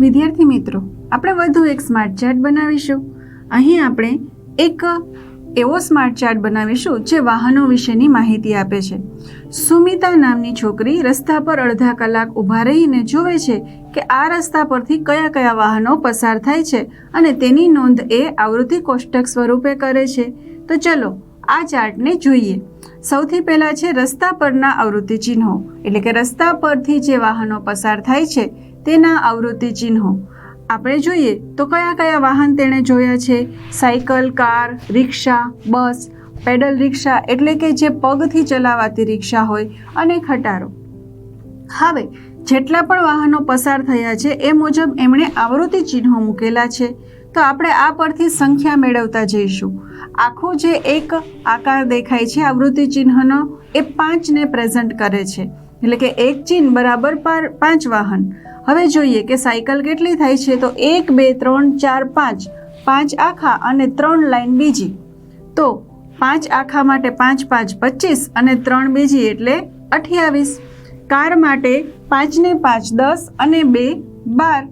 વિદ્યાર્થી મિત્રો, આપણે વધુ એક સ્માર્ટ ચાર્ટ બનાવીશું. અહીં આપણે એક એવો સ્માર્ટ ચાર્ટ બનાવીશું જે વાહનો વિશેની માહિતી આપે છે. સુમિતા નામની છોકરી રસ્તા પર અડધા કલાક ઊભા રહીને જોવે છે કે આ રસ્તા પરથી કયા કયા વાહનો પસાર થાય છે અને તેની નોંધ એ આવૃત્તિ કોષ્ટક સ્વરૂપે કરે છે. તો ચલો આ ચાર્ટને જોઈએ. સૌથી પહેલાં છે રસ્તા પરના આવૃત્તિ ચિહ્નો. એટલે કે રસ્તા પરથી જે વાહનો પસાર થાય છે, તેના આવૃત્તિ ચિહ્નો. આપણે જોઈએ તો કયા કયા વાહન તેણે જોયા છે? Cycle, car, rickshaw, bus, pedal rickshaw એટલે કે જે પગથી ચલાવાતી રિક્ષા હોય અને ખટારો. હવે, જેટલા પણ વાહનો પસાર થયા છે, એ મુજબ એમણે આવૃત્તિ ચિહ્નો મૂકેલા છે. તો આપણે આ પરથી સંખ્યા મેળવતા જઈશું. આખું જે એક આકાર દેખાય છે આવૃત્તિ ચિહ્નનો, એ પાંચને પ્રેઝન્ટ કરે છે. એટલે કે એક ચિહ્ન બરાબર પર પાંચ વાહન. હવે જોઈએ કે સાયકલ કેટલી થાય છે, તો એક, બે, ત્રણ, ચાર, પાંચ. પાંચ આખા અને ત્રણ લાઈન બીજી. તો પાંચ આખા માટે પાંચ પાંચ, પચીસ અને ત્રણ બીજી એટલે અઠ્યાવીસ. કાર માટે પાંચને પાંચ દસ અને બે બાર.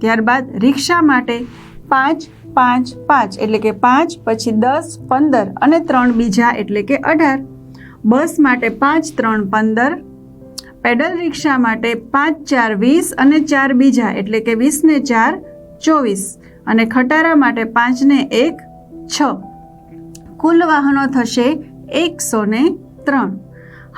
ત્યારબાદ રિક્ષા માટે પાંચ પાંચ પાંચ એટલે કે પાંચ, પછી દસ, પંદર અને ત્રણ બીજા એટલે કે અઢાર. બસ માટે પાંચ, ત્રણ, પંદર. પેડલ રિક્ષા માટે પાંચ, ચાર, વીસ અને ચાર બીજા એટલે કે વીસને ચાર, ચોવીસ. અને ખટારા માટે પાંચને એક, છ. કુલ વાહનો થશે એકસો ને ત્રણ.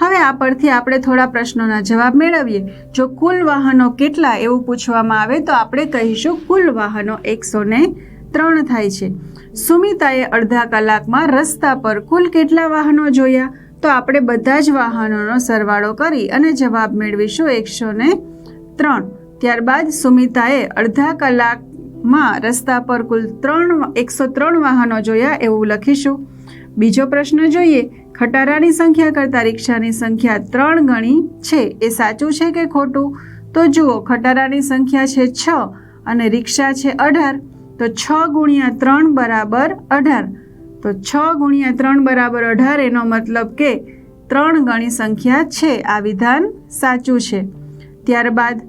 હવે આ પરથી આપણે થોડા પ્રશ્નોના જવાબ મેળવીએ. જો કુલ વાહનો કેટલા એવું પૂછવામાં આવે તો આપણે કહીશું કુલ વાહનો એકસો ને ત્રણ થાય છે. સુમિતાએ અડધા કલાકમાં રસ્તા પર કુલ કેટલા વાહનો જોયા? તો આપણે બધા જ વાહનોનો સરવાળો કરી અને જવાબ મેળવીશું એકસો ને ત્રણ. ત્યારબાદ સુમિતાએ અડધા કલાકમાં રસ્તા પર કુલ ત્રણ, એકસો ત્રણ વાહનો જોયા એવું લખીશું. બીજો પ્રશ્ન જોઈએ. ખટારાની સંખ્યા કરતાં રિક્ષાની સંખ્યા ત્રણ ગણી છે. એ સાચું છે કે ખોટું? તો જુઓ, ખટારાની સંખ્યા છે છ અને રિક્ષા છે અઢાર. તો છ ગુણ્યા ત્રણ બરાબર અઢાર. તો છ ગુણ્યા ત્રણ બરાબર અઢાર એનો મતલબ કે ત્રણ ગણી સંખ્યા છે. આ વિધાન સાચું છે. ત્યારબાદ,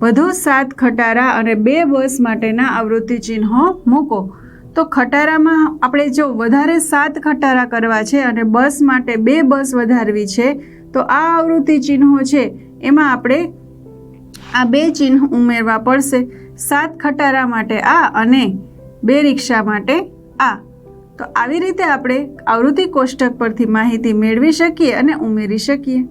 વધુ સાત ખટારા અને બે બસ માટેના આવૃત્તિ ચિહ્નો મૂકો. તો ખટારામાં આપણે જો વધારે સાત ખટારા કરવા છે અને બસ માટે બે બસ વધારવી છે, તો આ આવૃત્તિ ચિહ્નો છે, એમાં આપણે આ બે ચિહ્ન ઉમેરવા પડશે. સાત ખટારા માટે આ અને બે રિક્ષા માટે આ. તો આવી રીતે આપણે આવૃત્તિ કોષ્ટક પરથી માહિતી મેળવી શકીએ અને ઉમેરી શકીએ.